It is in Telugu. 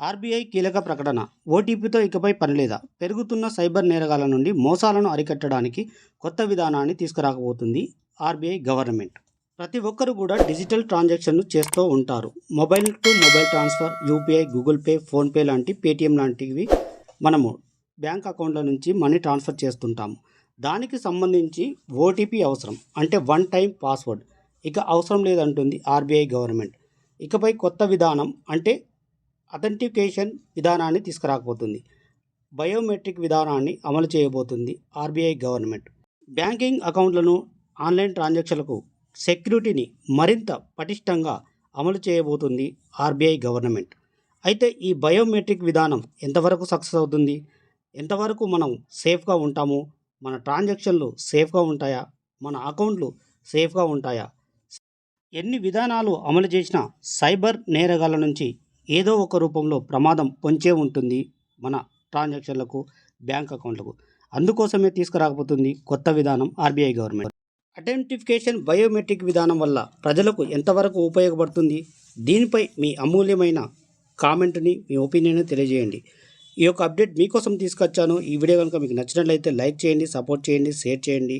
ఆర్బీఐ కీలక ప్రకటన. ఓటీపీతో ఇకపై పనిలేదా పెరుగుతున్న సైబర్ నేరగాల నుండి మోసాలను అరికట్టడానికి కొత్త విధానాన్ని తీసుకురాకపోతుంది ఆర్బీఐ గవర్నమెంట్. ప్రతి ఒక్కరు కూడా డిజిటల్ ట్రాన్సాక్షన్ చేస్తూ ఉంటారు. Mobile to mobile transfer UPI Google Pay PhonePe లాంటి పేటీఎం లాంటివి మనము బ్యాంక్ అకౌంట్ల నుంచి మనీ ట్రాన్స్ఫర్ చేస్తుంటాము. దానికి సంబంధించి ఓటీపీ అవసరం. అంటే వన్ టైం పాస్వర్డ్. ఇక అవసరం లేదంటుంది ఆర్బీఐ గవర్నమెంట్. ఇకపై కొత్త విధానం అంటే అథెంటికేషన్ విధానాన్ని తీసుకురాకపోతుంది. బయోమెట్రిక్ విధానాన్ని అమలు చేయబోతుంది ఆర్బీఐ గవర్నమెంట్. బ్యాంకింగ్ అకౌంట్లను ఆన్లైన్ ట్రాన్సాక్షన్లకు సెక్యూరిటీని మరింత పటిష్టంగా అమలు చేయబోతుంది ఆర్బీఐ గవర్నమెంట్. అయితే ఈ బయోమెట్రిక్ విధానం ఎంతవరకు సక్సెస్ అవుతుంది? ఎంతవరకు మనం సేఫ్గా ఉంటాము? మన ట్రాన్సాక్షన్లు సేఫ్గా ఉంటాయా? మన అకౌంట్లు సేఫ్గా ఉంటాయా? ఎన్ని విధానాలు అమలు చేసినా సైబర్ నేరగాల నుంచి ఏదో ఒక రూపంలో ప్రమాదం పొంచే ఉంటుంది మన ట్రాన్సాక్షన్లకు బ్యాంక్ అకౌంట్లకు. అందుకోసమే తీసుకురాకపోతుంది కొత్త విధానం ఆర్బీఐ గవర్నమెంట్. అటెంటిఫికేషన్ బయోమెట్రిక్ విధానం వల్ల ప్రజలకు ఎంతవరకు ఉపయోగపడుతుంది? దీనిపై మీ అమూల్యమైన కామెంట్ని మీ ఒపీనియన్ తెలియజేయండి. ఈ యొక్క అప్డేట్ మీకోసం తీసుకొచ్చాను. ఈ వీడియో కనుక మీకు నచ్చినట్లయితే లైక్ చేయండి సపోర్ట్ చేయండి షేర్ చేయండి.